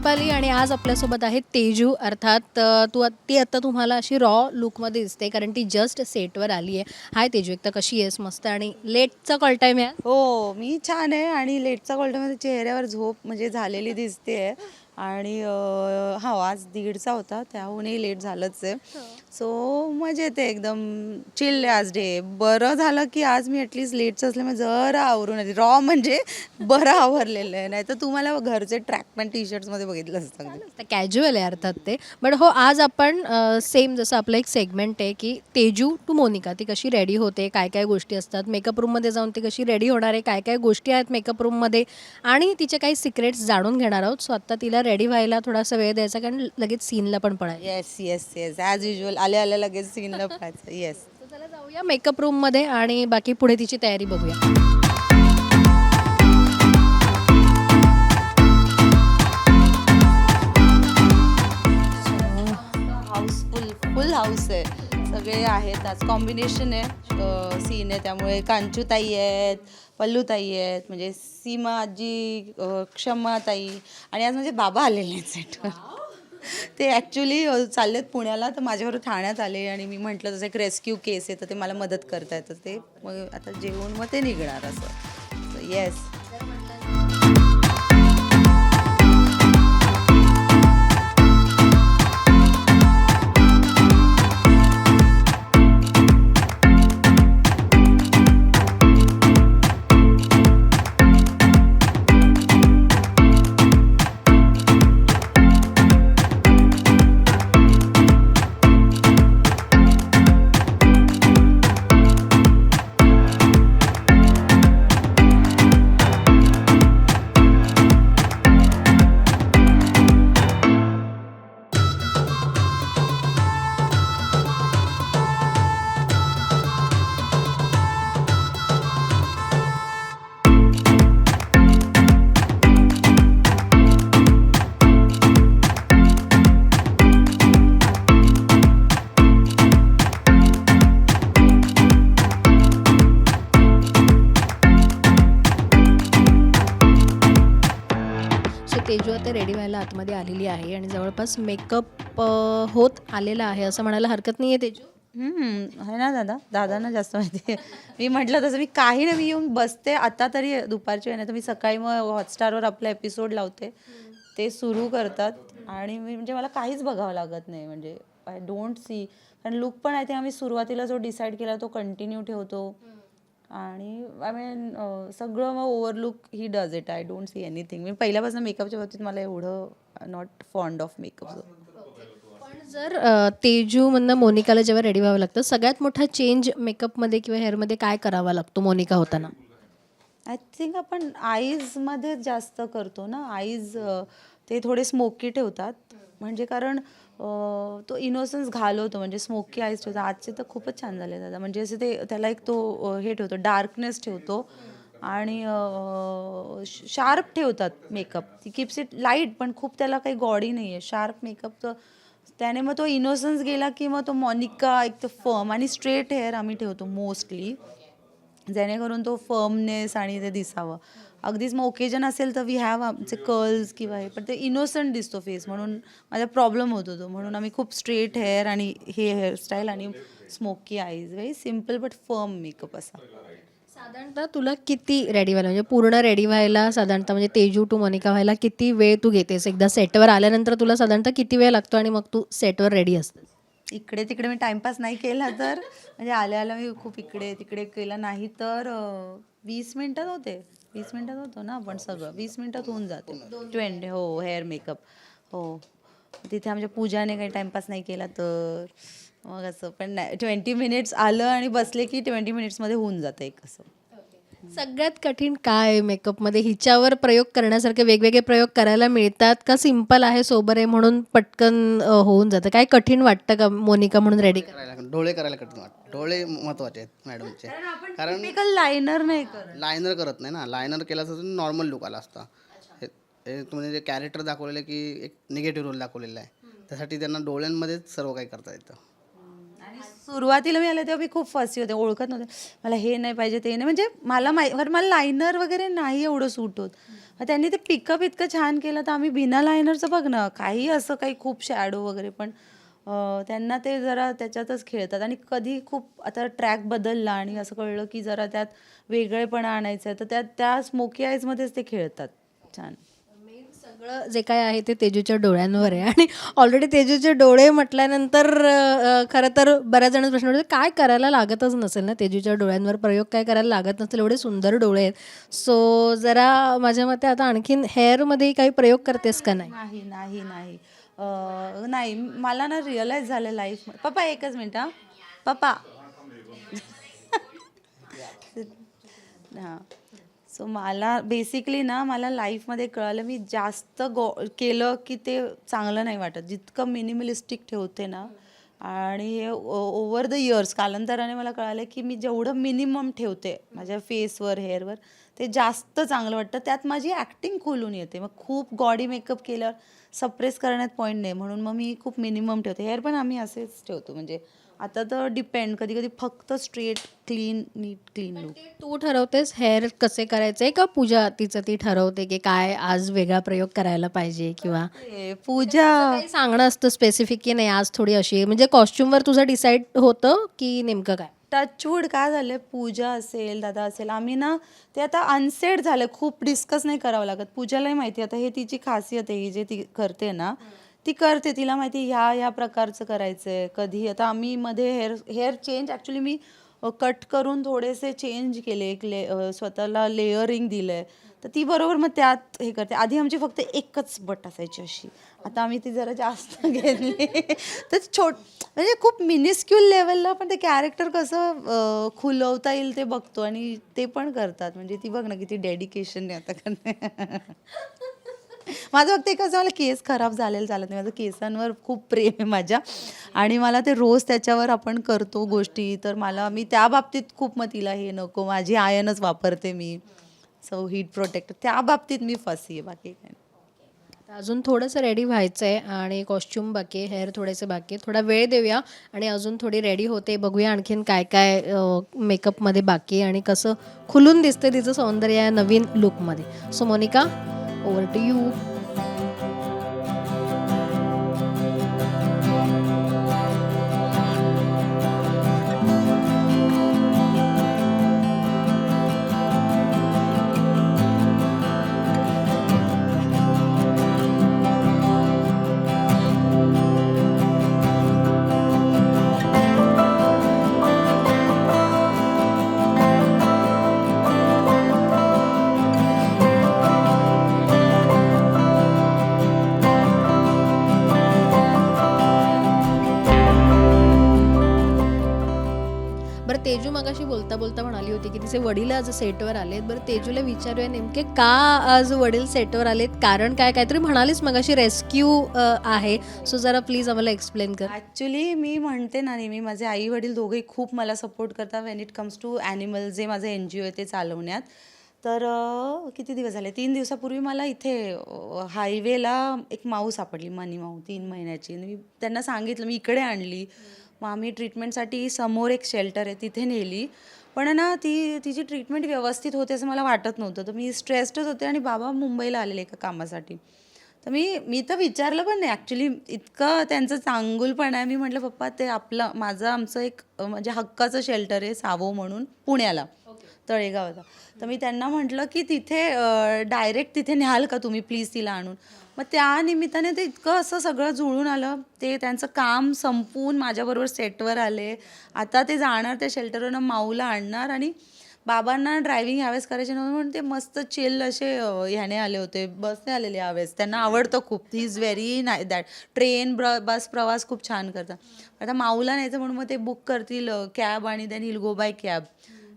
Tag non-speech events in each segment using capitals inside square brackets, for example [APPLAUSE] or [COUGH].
दीपाली आणि आज आपल्यासोबत आहे तेजू. अर्थात अ, तू आत- ती आता तुम्हाला अशी रॉ लुकमध्ये दिसते कारण ती जस्ट सेटवर आली आहे. हाय तेजू एक तर कशी आहेस? मस्त आणि लेटचा कॉल टाईम आहे. हो मी छान आहे आणि लेटचा कॉल्टमध्ये चेहऱ्यावर झोप म्हणजे झालेली दिसते आणि हा आज दीडचा होता त्याहूनही लेट झालंच आहे. सो मजेत आहे एकदम. चिल आज डे बरं झालं की आज मी ॲटलिस्ट लेटचं असल्यामुळे जरा आवरून आली. रॉ म्हणजे बरं आवरलेलं आहे. नाही तर तुम्हाला घरचे ट्रॅक पॅन्ट टी शर्ट्समध्ये बघितलं असतं. कॅज्युअल आहे अर्थात ते. बट हो आज आपण सेम जसं आपलं एक सेगमेंट आहे की तेजू टू मोनिका. ती कशी रेडी होते? काय काय गोष्टी असतात? मेकअप रूममध्ये जाऊन ती कशी रेडी होणार आहे? काय काय गोष्टी आहेत मेकअप रूममध्ये आणि तिचे काही सिक्रेट्स जाणून घेणार आहोत. सो आत्ता तिला रेडी व्हायला थोडासा वेळ द्यायचा कारण लगेच सीनला पण पडायचं yes yes yes as usual आल्या आल्या लगेच सीनला पाहायचं येस तर चला जाऊया मेकअप रूममध्ये आणि बाकी पुढे तिची तयारी बघूया. हाऊसफुल फुल हाऊस आहे. सगळे आहेत. आज कॉम्बिनेशन आहे. सीन आहे. त्यामुळे कांचूताई आहेत पल्लूताई आहेत म्हणजे सीमा आजी क्षमाताई आणि आज म्हणजे बाबा आलेले आहेत सेटवर ते ॲक्च्युली चाललेत पुण्याला तर माझ्याबरोबर ठाण्यात आले आणि मी म्हटलं तसं एक रेस्क्यू केस आहे तर ते मला मदत करतायत. तर ते मग आता जेवून मग ते निघणार असं. येस आलेली आहे आणि जवळपास मेकअप होत आलेला आहे असं म्हणायला हरकत नाही आहे तेजू आहे ना दादा? दादांना जास्त माहिती मी म्हटलं तसं मी काही नाही मी येऊन बसते. आता तरी दुपारची नाही तर मी सकाळी मग हॉटस्टारवर आपला एपिसोड लावते. ते सुरू करतात. आणि मी म्हणजे मला काहीच बघावं लागत नाही. म्हणजे आय डोंट सी कारण लुक पण आहे ते आम्ही सुरुवातीला जो डिसाईड केला तो कंटिन्यू ठेवतो. आणि आय मीन सगळं मग overlook he does it I don't see anything मी पहिल्यापासून मेकअपच्या बाबतीत मला एवढं नॉट फॉन्ड ऑफ मेकअप पण जर अ, तेजूमधनं मोनिकाला जेव्हा रेडी व्हावं लागतं सगळ्यात मोठा चेंज मेकअपमध्ये किंवा हेअरमध्ये काय करावा लागतो मोनिका होताना? आय थिंक आपण आईजमध्ये जास्त करतो ना. आईज ते थोडे स्मोकी ठेवतात. म्हणजे कारण तो इनोसन्स घालवतो. म्हणजे स्मोकी आईज ठेवतो आजचे तर खूपच छान झाले दादा. म्हणजे असे ते त्याला एक तो हे ठेवतो डार्कनेस ठेवतो. आणि शार्प ठेवतात मेकअप. ती किप्स इट लाइट पण खूप त्याला काही गॉडी नाही आहे शार्प मेकअप तर त्याने मग तो इनोसन्स गेला की मग तो मॉनिका एक तर फर्म आणि स्ट्रेट हेअर आम्ही ठेवतो मोस्टली जेणेकरून तो फर्मनेस आणि ते दिसावं. अगदीच मग ओकेजन असेल तर वी हॅव आमचे कर्ल्स किंवा हे पण ते इनोसंट दिसतो फेस म्हणून माझा प्रॉब्लेम होतो तो म्हणून आम्ही खूप स्ट्रेट हेअर आणि हे हेअरस्टाईल आणि smoky eyes very simple but firm makeup असा. साधारणतः तुला किती रेडी व्हायला म्हणजे पूर्ण रेडी व्हायला साधारणतः म्हणजे तेजू टू मोनिका व्हायला किती वेळ तू घेतेस? एकदा सेटवर आल्यानंतर तुला साधारणतः किती वेळ लागतो आणि मग तू सेटवर रेडी असतेस? इकडे तिकडे मी टाइमपास नाही केला तर म्हणजे आल्या आल्या मी खूप इकडे तिकडे केला. नाही तर अं, वीस मिनिटात होते. वीस मिनिटात होतो ना आपण सगळं. वीस मिनिटात होऊन जाते. ट्वेंटी हो हेअर मेकअप हो. तिथे आमच्या पूजाने काही टाइमपास नाही केला तर मग असं पण नाही. ट्वेंटी मिनिट्स आलं आणि बसले की ट्वेंटी मिनिट्समध्ये होऊन जातं एक असं. सगळ्यात कठीण काय मेकअपमध्ये हिच्यावर प्रयोग करण्यासारखे वेगवेगळे प्रयोग करायला मिळतात का? सिंपल आहे सोबर आहे म्हणून पटकन अ, होऊन जातं? काय कठीण वाटतं का मोनिका म्हणून रेडी करायला डोळे करायला कठीण वाटतं. डोळे महत्त्वाचे आहेत मॅडमचे कारण टिपिकल लायनर नाही करत. लायनर करत नाही ना. लायनर केला असता नॉर्मल लुक आला असता. हे हे तुम्ही जे कॅरेक्टर दाखवलेलं आहे की एक निगेटिव्ह रोल दाखवलेला आहे. त्यासाठी त्यांना डोळ्यांमध्येच सर्व काही करता येतं. सुरुवातीला मी आले तेव्हा मी खूप फसी होते ओळखत नव्हते. मला हे नाही पाहिजे ते नाही. म्हणजे मला माहिती कारण मला लायनर वगैरे नाही एवढं सूट होत. मग त्यांनी ते पिकअप इतकं छान केलं तर आम्ही बिना लायनरचं बघ ना काही असं काही खूप शॅडो वगैरे पण त्यांना ते जरा त्याच्यातच खेळतात. आणि कधी खूप आता ट्रॅक बदलला आणि असं कळलं की जरा त्यात वेगळेपणा आणायचं आहे तर त्यात त्या स्मोकी आईजमध्येच ते खेळतात छान. सगळं जे काय आहे ते तेजूच्या डोळ्यांवर आहे. आणि ऑलरेडी तेजूचे डोळे म्हटल्यानंतर खरं तर बऱ्याच जणांचा प्रश्न पडतो काय करायला लागतच नसेल ना तेजूच्या डोळ्यांवर? प्रयोग काय करायला लागत नसेल? एवढे सुंदर डोळे आहेत. सो जरा माझ्या मते आता आणखीन हेअरमध्ये काही प्रयोग करतेस का नाही? नाही नाही नाही. मला ना रिअलाईज झालं लाईफ पप्पा एकच मिनिट हां. पप्पा. [LAUGHS] हां. सो मला बेसिकली ना मला लाईफमध्ये कळालं मी जास्त गो केलं की ते चांगलं नाही वाटत. जितकं मिनिमलिस्टिक ठेवते ना आणि ओवर द इयर्स कालांतराने मला कळालं की मी जेवढं मिनिमम ठेवते माझ्या फेसवर हेअरवर ते जास्त चांगलं वाटतं. त्यात माझी ॲक्टिंग खुलून येते. मग खूप गॉडी मेकअप केल्यावर सप्रेस करण्यात पॉईंट नाही. म्हणून मग मी खूप मिनिमम ठेवते. हेअर पण आम्ही असेच ठेवतो. म्हणजे आता तर डिपेंड कधी कधी फक्त straight clean neat clean look ते ठरवतेस हेअर कसे करायचे का पूजा तिचं ती ठरवते की काय आज वेगळा प्रयोग करायला पाहिजे किंवा पूजा काही सांगणं असतं स्पेसिफिक की नाही आज थोडी अशी. म्हणजे कॉस्ट्युमवर तुझं डिसाईड होतं की नेमकं काय? टचवूड काय झालं पूजा असेल दादा असेल आम्ही ना ते आता अनसेट झालं खूप डिस्कस नाही करावं लागत. पूजालाही माहिती आता हे तिची खासियत आहे ही जे ती करते ना ती करते. तिला माहिती ह्या ह्या प्रकारचं करायचं आहे कधी आता आम्ही मध्ये हेअर हेअर चेंज ॲक्च्युली मी कट करून थोडेसे चेंज केले. एक ले स्वतःला लेअरिंग दिलं आहे तर ती बरोबर मग त्यात हे करते. आधी आमची फक्त एकच बट असायची अशी. आता आम्ही ती जरा जास्त [LAUGHS] घेतली. तर छोट म्हणजे खूप मिनिस्क्यूल लेवलला पण ते कॅरेक्टर कसं खुलवता येईल ते बघतो आणि ते पण करतात. म्हणजे ती बघ ना किती डेडिकेशन आहे आता करणे [LAUGHS] माझं फक्त एकच मला केस खराब झालेलं चालत नाही. माझं केसांवर खूप प्रेम आहे माझ्या. आणि मला ते रोज त्याच्यावर आपण करतो गोष्टी. तर मला मी त्या बाबतीत खूप मग तिला हे नको. माझी आयनच वापरते मी. सो हीट प्रोटेक्टर त्या बाबतीत मी फसी आहे बाकी काही नाही. अजून थोडंसं रेडी व्हायचं आहे आणि कॉस्ट्युम बाकी आहे हेअर थोडेसे बाकी आहे थोडा वेळ देऊया आणि अजून थोडी रेडी होते. बघूया आणखीन काय काय मेकअपमध्ये बाकी आहे आणि कसं खुलून दिसते तिचं सौंदर्य या नवीन लुकमध्ये so Monica over to you बरं तेजू मगाशी बोलता बोलता म्हणाली होती की तिचे वडील आज सेटवर आलेत. बरं तेजूला विचारूया नेमके का आज वडील सेटवर आलेत? कारण काय काहीतरी म्हणालीस मगाशी रेस्क्यू आहे. सो जरा प्लीज आम्हाला एक्सप्लेन कर. ॲक्च्युली मी म्हणते ना नेहमी माझे आई वडील दोघेही खूप मला सपोर्ट करतात when it comes to animal जे माझं एन जी ओ आहे ते चालवण्यात. तर किती दिवस झाले? तीन दिवसापूर्वी मला इथे हायवेला एक माऊ सापडली मनी माऊ तीन महिन्याची. मी त्यांना सांगितलं मी इकडे आणली. मग आम्ही ट्रीटमेंटसाठी समोर एक शेल्टर आहे तिथे नेली. पण ना ती तिची ट्रीटमेंट व्यवस्थित होते असं मला वाटत नव्हतं. तर मी स्ट्रेस्डच होते आणि बाबा मुंबईला आलेले एका कामासाठी. तर मी मी तर विचारलं पण नाही. ॲक्च्युली इतकं त्यांचं चांगुलपण आहे. मी म्हटलं पप्पा ते आपलं माझं आमचं एक म्हणजे हक्काचं शेल्टर आहे सावो म्हणून पुण्याला तळेगावला. तर मी त्यांना म्हटलं की तिथे डायरेक्ट तिथे न्याल का तुम्ही? प्लीज तिला आणून. मग त्या निमित्ताने ते इतकं असं सगळं जुळून आलं. ते त्यांचं काम संपवून माझ्याबरोबर सेटवर आले. आता ते जाणार त्या शेल्टरवरनं माऊला आणणार आणि बाबांना ड्रायव्हिंग यावेळेस करायचे नव्हते म्हणून ते मस्त चिल असे ह्याने आले होते. बसने आलेले यावेळेस. त्यांना आवडतं खूप. ती इज व्हेरी नाय दॅट ट्रेन ब्र बस प्रवास खूप छान करतात. आता माऊला न्यायचं म्हणून मग ते बुक करतील कॅब आणि then he'll go by cab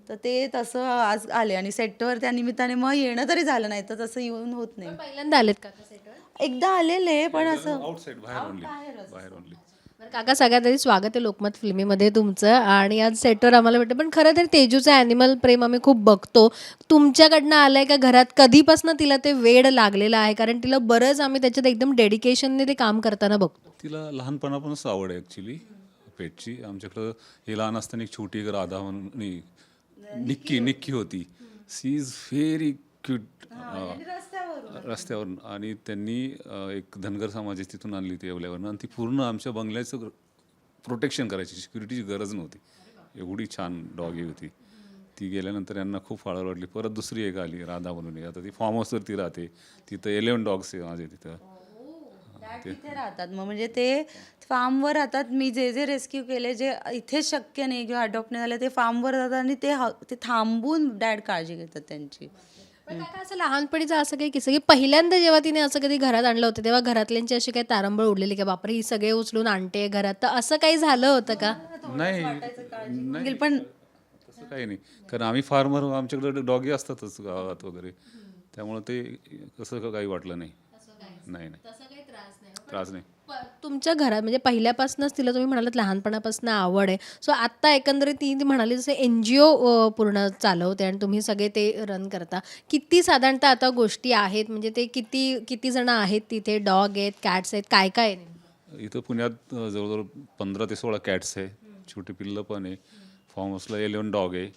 तर ते तसं आज आले आणि सेटवर त्या निमित्ताने मग येणं तरी झालं नाही तर तसं येऊन होत नाही. पहिल्यांदा आलेत का सेटवर? एकदा आलेले पण असं आउटसाइड बाहेर ओनली बाहेर ओनली बरं काका सगळ्यात आधी स्वागत आहे लोकमत फिल्मीमध्ये तुमचं. आणि आज सेटवर आम्हाला भेटतं पण खरं तर तेजूचं ॲनिमल प्रेम आम्ही खूप बघतो. तुमच्याकडनं आलंय का घरात? कधीपासून तिला ते वेड लागलेलं आहे? कारण तिला बरंच आम्ही त्याच्यात एकदम डेडिकेशनने ते काम करताना बघतो. तिला लहानपणापासूनच आवड आहे ॲक्च्युली पेटची. आमच्याकडं हे लहान असताना एक छोटी एक राधा म्हणून नाही, निक्की निक्की होती. सी इज व्हेरी क्यूट रस्त्यावरून. आणि त्यांनी एक धनगर समाज तिथून आणली ती येवल्यावरनं. आणि ती पूर्ण आमच्या बंगल्याचं प्रोटेक्शन करायची. सिक्युरिटीची गरज नव्हती. एवढी छान डॉगी होती. ती गेल्यानंतर यांना खूप फाळा वाटली. परत दुसरी एक आली राधा म्हणून. एक. आता ती फार्म हाऊसवरती राहते. तिथं इलेवन डॉग्स आहे माझे तिथं. तिथे राहतात. मग म्हणजे ते फार्मवर राहतात. मी जे जे रेस्क्यू केले जे इथे शक्य नाही किंवा अडॉप्ट नाही झाले ते फार्मवर जातात आणि ते ह- ते थांबून डॅड काळजी घेतात त्यांची. पण काका असं लहानपणीचं असं काही किस्सा की पहिल्यांदा जेव्हा तिने असं कधी घरात आणलं होतं तेव्हा घरातल्यांची अशी काही तारंबळ उडलेली की बापरे ही सगळे उचलून आणते घरात. तर असं काही झालं होतं का? नाही. नाही. पण तसं काही नाही. कारण आम्ही फार्मर आमच्याकडे डॉगी असतातच गावात वगैरे. त्यामुळं ते कसं काही वाटलं नाही. नाही. नाही त्रास नाही. तुमच्या घरात म्हणजे पहिल्यापासूनच तिला तुम्ही म्हणालात लहानपणापासून आवड आहे. सो आत्ता एकंदरीत ती ती म्हणाली जसं एन जी ओ पूर्ण चालवते आणि तुम्ही सगळे ते रन करता. किती साधारणतः आता गोष्टी आहेत म्हणजे ते किती किती जण आहेत तिथे? डॉग आहेत कॅट्स आहेत काय काय आहे? इथं पुण्यात जवळजवळ पंधरा ते सोळा कॅट्स आहे. छोटी पिल्लं पण आहे. फार्म हाऊसला इलेवन डॉग आहे.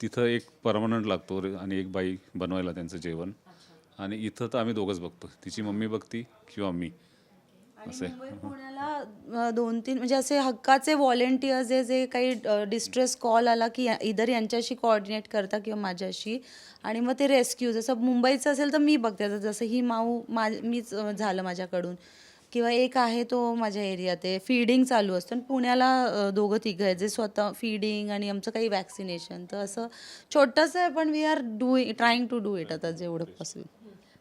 तिथं एक परमनंट लागतो आणि एक बाई बनवायला त्यांचं जेवण. आणि इथं तर आम्ही दोघंच बघतो. तिची मम्मी बघती किंवा मी. असं. आहे [LAUGHS] पुण्याला दोन तीन म्हणजे असे हक्काचे व्हॉलेंटियर्स जे जे काही डिस्ट्रेस कॉल आला की इधर यांच्याशी कोऑर्डिनेट करता किंवा माझ्याशी. आणि मग ते रेस्क्यू जसं मुंबईचं असेल तर मी बघते. जसं ही माऊ मा मीच झालं माझ्याकडून. किंवा एक आहे तो माझ्या एरियात आहे फीडिंग चालू असतं. आणि पुण्याला दोघं तिघं आहेत. जे स्वतः फीडिंग आणि आमचं काही वॅक्सिनेशन तर असं छोटंसं आहे पण we are doing trying to do it आता जेवढं पॉसिबल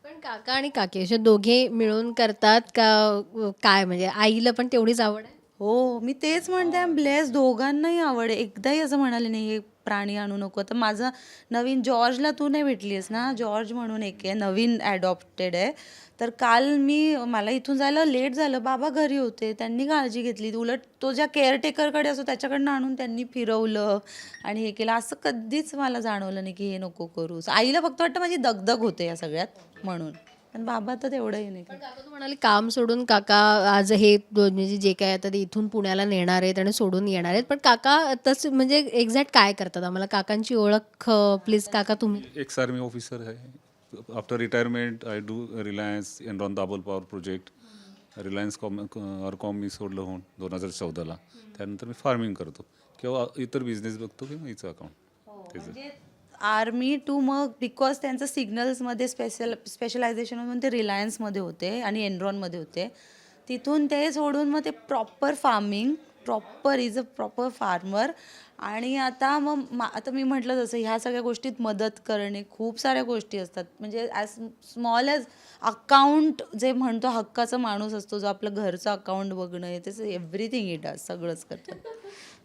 पण काका आणि काकी असे दोघे मिळून करतात का काय? म्हणजे आईला पण तेवढीच आवड आहे? हो मी तेच म्हणते ब्लेस दोघांनाही आवड आहे. एकदाही असं म्हणाले नाही हे प्राणी आणू नको. तर माझं नवीन जॉर्जला तू नाही भेटलीस ना? जॉर्ज म्हणून एक आहे नवीन ॲडॉप्टेड आहे. तर काल मी मला इथून जायला लेट झालं. बाबा घरी होते त्यांनी काळजी घेतली. उलट तो ज्या केअरटेकरकडे असतो त्याच्याकडनं आणून त्यांनी फिरवलं आणि हे केलं. असं कधीच मला जाणवलं नाही की हे नको करू आईला फक्त वाटतं माझी दगदग होते या सगळ्यात म्हणून. पण बाबा तर तेवढंही नाही पण काका तू म्हणाले काम सोडून काका आज हे म्हणजे जे काय आता ते इथून पुण्याला नेणार आहेत आणि सोडून येणार आहेत. पण काका तसं म्हणजे एक्झॅक्ट काय करतात? आम्हाला काकांची ओळख प्लीज काका तुम्ही. एक्स आर्मी ऑफिसर आहे. After retirement I do Reliance Enron Dabhol power project Reliance com RCom मी सोडलं होऊन दोन हजार चौदाला. त्यानंतर मी फार्मिंग करतो. किंवा इतर बिझनेस बघतो किंवा हिचं अकाउंट त्याचं आर्मी टू मग बिकॉज त्यांचं सिग्नल्समध्ये स्पेशल स्पेशलायझेशन म्हणून ते रिलायन्समध्ये होते आणि एनरॉनमध्ये होते. तिथून ते सोडून मग ते proper farming proper is a proper farmer आणि आता मग मा आता मी म्हटलं जसं ह्या सगळ्या गोष्टीत मदत करणे खूप साऱ्या गोष्टी असतात. म्हणजे ॲज स्मॉल ॲज अकाउंट जे म्हणतो हक्काचा माणूस असतो जो आपलं घरचं अकाउंट बघणं त्याचं एव्हरीथिंग इट डज सगळंच करतात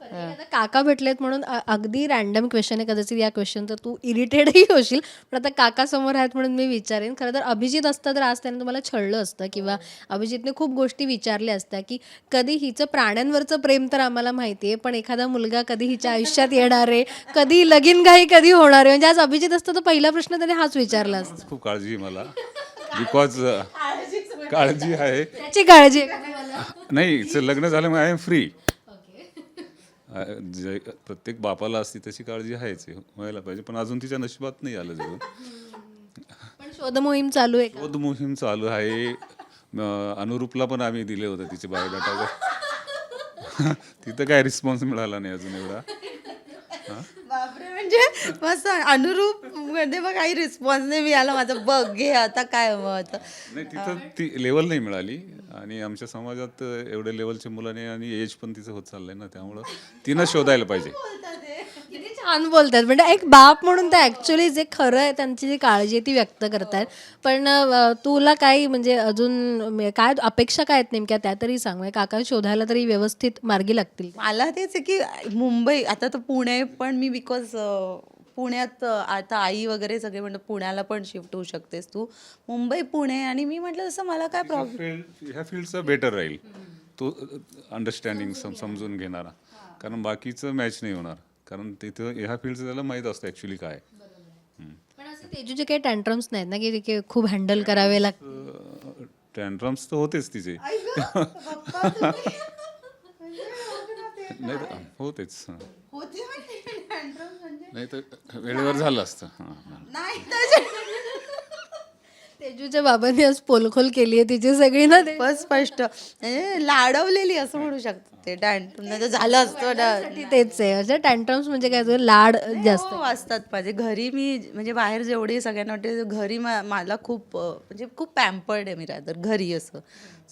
आता काका भेटलेत म्हणून अगदी रॅन्डम क्वेश्चन आहे. कदाचित या क्वेश्चन तर तू इरिटेटही होशील. पण आता काका समोर आहेत म्हणून मी विचारेन. खरं तर अभिजित असतं तर आज त्याने तुम्हाला छळलं असतं किंवा अभिजितने खूप गोष्टी विचारल्या असत्या की कधी हिचं प्राण्यांवरचं प्रेम तर आम्हाला माहिती आहे पण एखादा मुलगा कधी हिच्या आयुष्यात [LAUGHS] येणार आहे कधी लगीन घाई कधी होणार आहे? म्हणजे आज अभिजित असतं तर पहिला प्रश्न त्याने हाच विचारला असता. खूप काळजी मला. बिकॉज काळजी आहे. त्याची काळजी? नाही लग्न झाल्यामुळे आय एम फ्री जे प्रत्येक बापाला असती तशी काळजी आहेच आहे, व्हायला पाहिजे. पण अजून तिच्या नशिबात नाही आलं पण शोध मोहीम चालू आहे? शोध मोहीम चालू आहे. अनुरूपला पण आम्ही दिले होते तिचे बायोडाटा. [LAUGHS] तिथं काय रिस्पॉन्स मिळाला नाही अजून एवढा. म्हणजे मस्त अनुरूपमध्ये मग काही रिस्पॉन्स नाही मिळाला माझं. बघ घे आता काय मग आता नाही तिथं ती लेवल नाही मिळाली. आणि आमच्या समाजात एवढ्या लेवलच्या मुलाने आणि एज पण तिचं होत चाललंय ना त्यामुळं तिनं शोधायला पाहिजे. छान बोलतात. म्हणजे एक बाप म्हणून ते ऍक्च्युली जे खरं आहे त्यांची जी काळजी आहे ती व्यक्त करतायत. पण अं, तुला काही म्हणजे अजून म्हणजे काय अपेक्षा काय आहेत नेमक्या? त्या तरी सांग. म्हणजे काका शोधायला तरी व्यवस्थित मार्गी लागतील. मला तेच आहे की मुंबई आता तर पुणे पण मी बिकॉज पुण्यात अं, आता आई वगैरे सगळे म्हणतात पुण्याला पण शिफ्ट होऊ शकतेस तू. मुंबई पुणे आणि मी म्हटलं जसं मला काय प्रॉब्लेम फील्ड ह्या फील्डचा बेटर राहील. तो अंडरस्टँडिंग सम समजून घेणारा. कारण बाकीचं मॅच नाही होणार. कारण तिथं ह्या फील्डचं त्याला माहीत असतं ॲक्च्युली काय. पण असे तेजूचे काही टँट्रम्स नाहीत ना की की खूप हँडल करावे लागतील? टँट्रम्स तर होतेच तिचे. नाही तर हो तेच हां. होते म्हणजे म्हणजे नाही तर वेळेवर झालं असतं. हां हां. तेजूच्या बाबांनी आज पोलखोल केली आहे तिची सगळी ना ते खूपच स्पष्ट. म्हणजे लाडवलेली असं म्हणू शकतो ते नाही तर झालं असतं तेच आहे. अशा टँट्रम्स म्हणजे काय लाड जास्त हो, असतात माझे घरी मी म्हणजे बाहेर जेवढे सगळ्यांना वाटते घरी मा- मला खूप अं, म्हणजे खूप पॅम्पर्ड आहे मी राहतर घरी असं.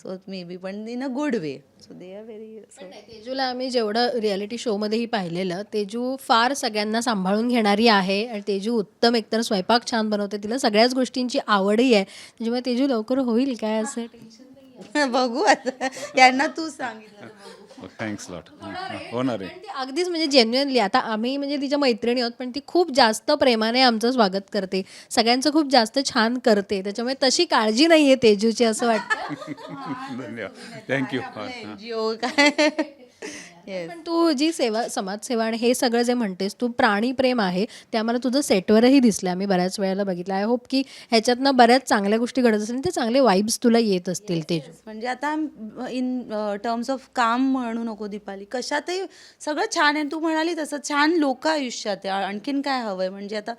सो मे बी पण in a good way so they are very तेजूला आम्ही जेवढं रियालिटी शोमध्येही पाहिलेलं तेजू फार सगळ्यांना सांभाळून घेणारी आहे आणि तेजू उत्तम एकतर स्वयंपाक छान बनवते तिला सगळ्याच गोष्टींची आवडही आहे. त्याच्यामुळे तेजू लवकर होईल काय असं? टेन्शन [LAUGHS] बघू आता. यांना तू सांगितलं. थँक्स लॉट होणार आहे. ती अगदीच म्हणजे जेन्युअनली आता आम्ही म्हणजे तिच्या मैत्रिणी आहोत पण ती खूप जास्त प्रेमाने आमचं स्वागत करते. सगळ्यांचं खूप जास्त छान करते. त्याच्यामुळे तशी काळजी नाही आहे तेजूची असं वाटतं. [LAUGHS] धन्यवाद. थँक्यू [LAUGHS] हां काय? पण तू जी सेवा समाजसेवा आणि हे सगळं जे म्हणतेस तू प्राणी प्रेम आहे ते आम्हाला तुझं सेटवरही दिसलं. आम्ही बऱ्याच वेळेला बघितलं. आय होप की ह्याच्यातनं बऱ्याच चांगल्या गोष्टी घडत असतील ते चांगले वाईब्स तुला येत असतील तेजू म्हणजे आता इन टर्म्स ऑफ काम म्हणू नको दीपाली. कशातही सगळं छान आहे. तू म्हणाली तसं छान लोक आयुष्यात आहे. आणखीन काय हवंय? म्हणजे आता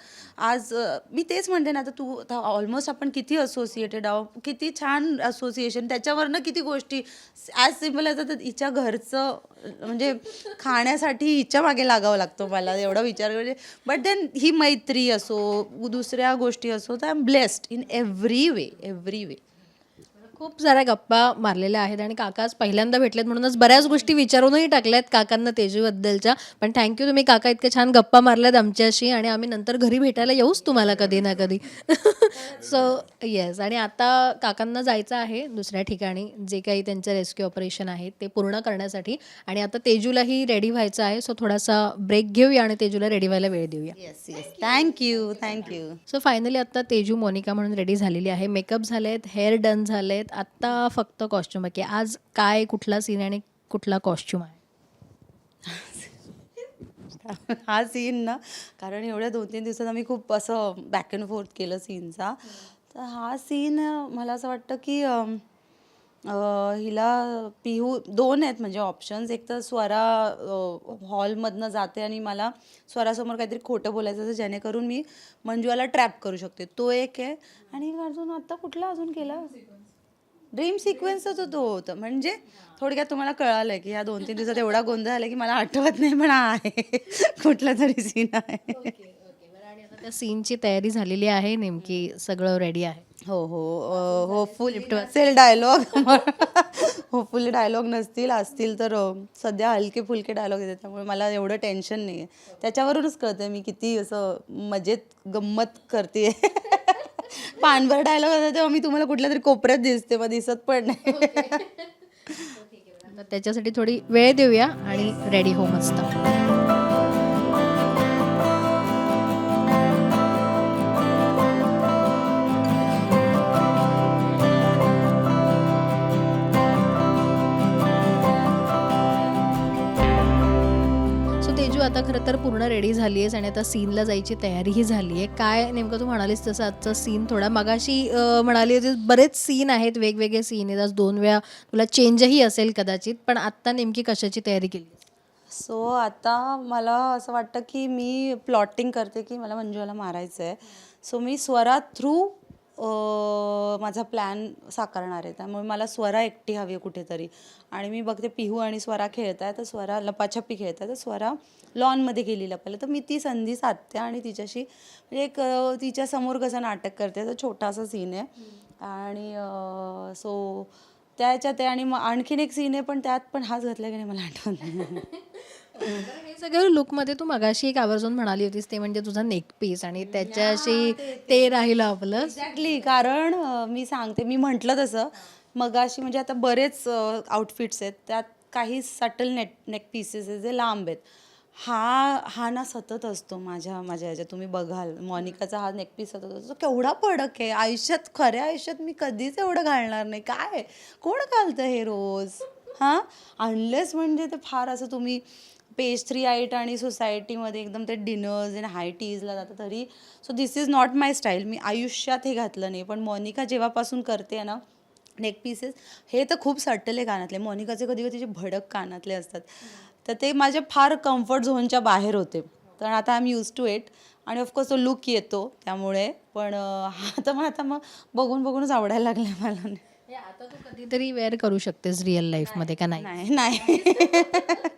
आज मी तेच म्हणते ना आता तू आता ऑलमोस्ट आपण किती असोसिएटेड आहोत? किती छान असोसिएशन त्याच्यावरनं किती गोष्टी ॲज सिंपल आता हिच्या घरचं म्हणजे खाण्यासाठी हिच्या मागे लागावं लागतं मला एवढा विचार म्हणजे बट देन ही मैत्री असो दुसऱ्या गोष्टी असो तर I am blessed in every way every way खूप साऱ्या गप्पा मारलेल्या आहेत आणि काका आज पहिल्यांदा भेटलेत म्हणूनच बऱ्याच गोष्टी विचारूनही टाकल्यात काकांना तेजूबद्दलच्या. पण थँक्यू तुम्ही काका इतके छान गप्पा मारल्यात आमच्याशी आणि आम्ही नंतर घरी भेटायला येऊच तुम्हाला कधी ना कधी. [LAUGHS] सो येस आणि आता काकांना जायचं आहे दुसऱ्या ठिकाणी जे काही त्यांचं रेस्क्यू ऑपरेशन आहे ते पूर्ण करण्यासाठी. आणि आता तेजूलाही रेडी व्हायचं आहे. सो थोडासा ब्रेक घेऊया आणि तेजूला रेडी व्हायला वेळ देऊया. Yes yes thank you thank you so finally आता तेजू मोनिका म्हणून रेडी झालेली आहे. मेकअप झालेत हेअर डन झालेत. आत्ता फक्त कॉस्ट्युम आहे की आज काय कुठला सीन आणि कुठला कॉस्ट्युम आहे? हा सीन ना कारण एवढ्या दोन तीन दिवसात आम्ही खूप असं बॅक अँड फोर्थ केलं सीनचा तर हा सीन मला असं वाटतं की अम, अं, हिला पिहू दोन आहेत म्हणजे ऑप्शन्स एक तर स्वरा हॉलमधनं जाते आणि मला स्वरासमोर काहीतरी खोटं बोलायचं असं जेणेकरून मी मंजुआला ट्रॅप करू शकते. तो एक आहे. आणि अजून आत्ता कुठला अजून केला? ड्रीम सिक्वेन्सच तो होतं. म्हणजे थोडक्यात तुम्हाला कळालं की ह्या दोन तीन दिवसात एवढा गोंधळ आला की मला आठवत नाही पण आहे. कुठला तरी सीन आहे. त्या सीनची तयारी झालेली आहे नेमकी सगळं रेडी आहे? हो हो. होपफुल असेल डायलॉग होपफुली डायलॉग नसतील असतील तर सध्या हलके फुलके डायलॉग येतात. त्यामुळे मला एवढं टेन्शन नाही आहे त्याच्यावरूनच कळतं मी किती असं मजेत गंमत करते पानभर डायलॉग होता तेव्हा मी तुम्हाला कुठल्या तरी कोपऱ्यात दिसते मग दिसत पण नाही. आता [LAUGHS] त्याच्यासाठी थोडी वेळ देऊया आणि रेडी हो मस्त. सो तेजू आता खरं तर पूर्ण रेडी झाली आहेस आणि आता सीनला जायची तयारीही झाली आहे. काय नेमकं तू म्हणालीस तसं आजचा सीन थोडा मगाशी म्हणाली होती बरेच सीन आहेत वेगवेगळे सीन आहेत. आज दोन वेळा तुला चेंजही असेल कदाचित पण आत्ता नेमकी कशाची तयारी केली सो आता मला असं वाटतं की मी प्लॉटिंग करते की मला मंजुला मारायचं आहे सो मी स्वरा थ्रू माझा प्लॅन साकारणार आहे. त्यामुळे मला स्वरा एकटी हवी आहे कुठेतरी. आणि मी बघते पिहू आणि स्वरा खेळत आहे तर स्वरा लपाछपी खेळत आहे तर स्वरा लॉनमध्ये गेली लपायला तर मी ती संधी साधते आणि तिच्याशी म्हणजे एक तिच्यासमोर तिच्या समोर कसं नाटक करते तर छोटासा सीन आहे. आणि सो त्याच्यात आहे आणि मग आणखीन एक सीन आहे पण त्यात पण हाच घातला की नाही मला आठवत [LAUGHS] सगळं लुकमध्ये तू मगाशी एक आवर्जून म्हणाली होतीस ते म्हणजे तुझा नेक पीस आणि त्याच्याशी ते राहिलं आपलं. एक्झॅक्टली कारण मी सांगते मी म्हटलं तसं मगाशी म्हणजे आता बरेच आउटफिट्स आहेत त्यात काही सटल नेट नेक पीसेस आहेत जे लांब आहेत. हा हा ना सतत असतो माझ्या माझ्या ह्याच्यात तुम्ही बघाल. मॉनिकाचा हा नेक पीस सतत असतो. केवढा पडक आहे आयुष्यात खऱ्या आयुष्यात मी कधीच एवढं घालणार नाही. काय? कोण घालतं हे रोज? हां? अनलेस म्हणजे ते फार असं तुम्ही पेज थ्री आईट आणि सोसायटीमध्ये एकदम ते डिनर्स अँड हाय टीजला जातं तरी so this is not my style मी आयुष्यात हे घातलं नाही. पण मोनिका जेव्हापासून करते ना नेक पीसेस हे तर खूप सटले आहे कानातले. मोनिकाचे कधी कधी भडक कानातले असतात. तर ते माझ्या फार कम्फर्ट झोनच्या बाहेर होते. तर आता I am use to it आणि ऑफकोर्स तो लुक येतो त्यामुळे. पण [LAUGHS] आता मग आता मग बघून बघूनच आवडायला लागलं मला. हे आता तू कधीतरी वेअर करू शकतेस रिअल लाईफमध्ये का नाही? नाही नाही.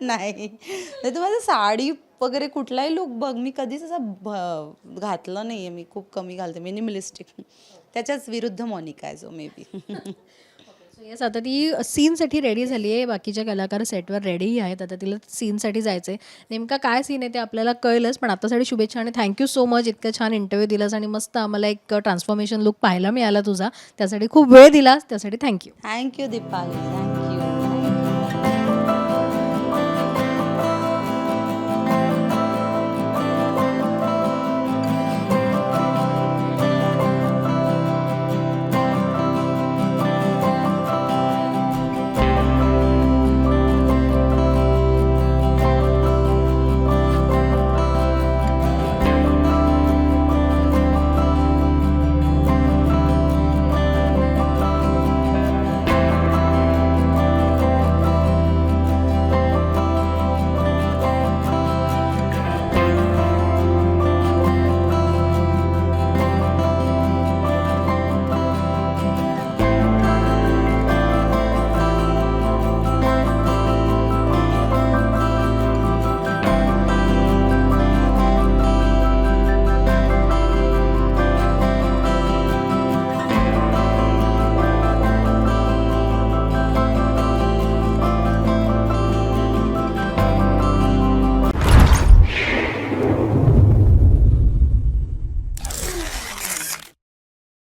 [LAUGHS] नाही. तर साडी वगैरे कुठलाही लुक बघ मी कधीच असा भ- घातलं नाही आहे मी खूप कमी घालते. मिनिमलिस्टिक. त्याच्याच विरुद्ध मोनिका आहे जो मे बी [LAUGHS] येस आता ती सीनसाठी रेडी झाली आहे. बाकीच्या कलाकार सेटवर रेडीही आहेत. आता तिला सीनसाठी जायचं आहे नेमका काय सीन आहे ते आपल्याला कळलंच पण आतासाठी शुभेच्छा आणि थँक्यू सो मच इतकं छान इंटरव्ह्यू दिलास आणि मस्त आम्हाला एक ट्रान्सफॉर्मेशन लुक पाहायला मिळाला तुझा. त्यासाठी खूप वेळ दिलास. त्यासाठी थँक्यू थँक्यू दीपाली थँक्यू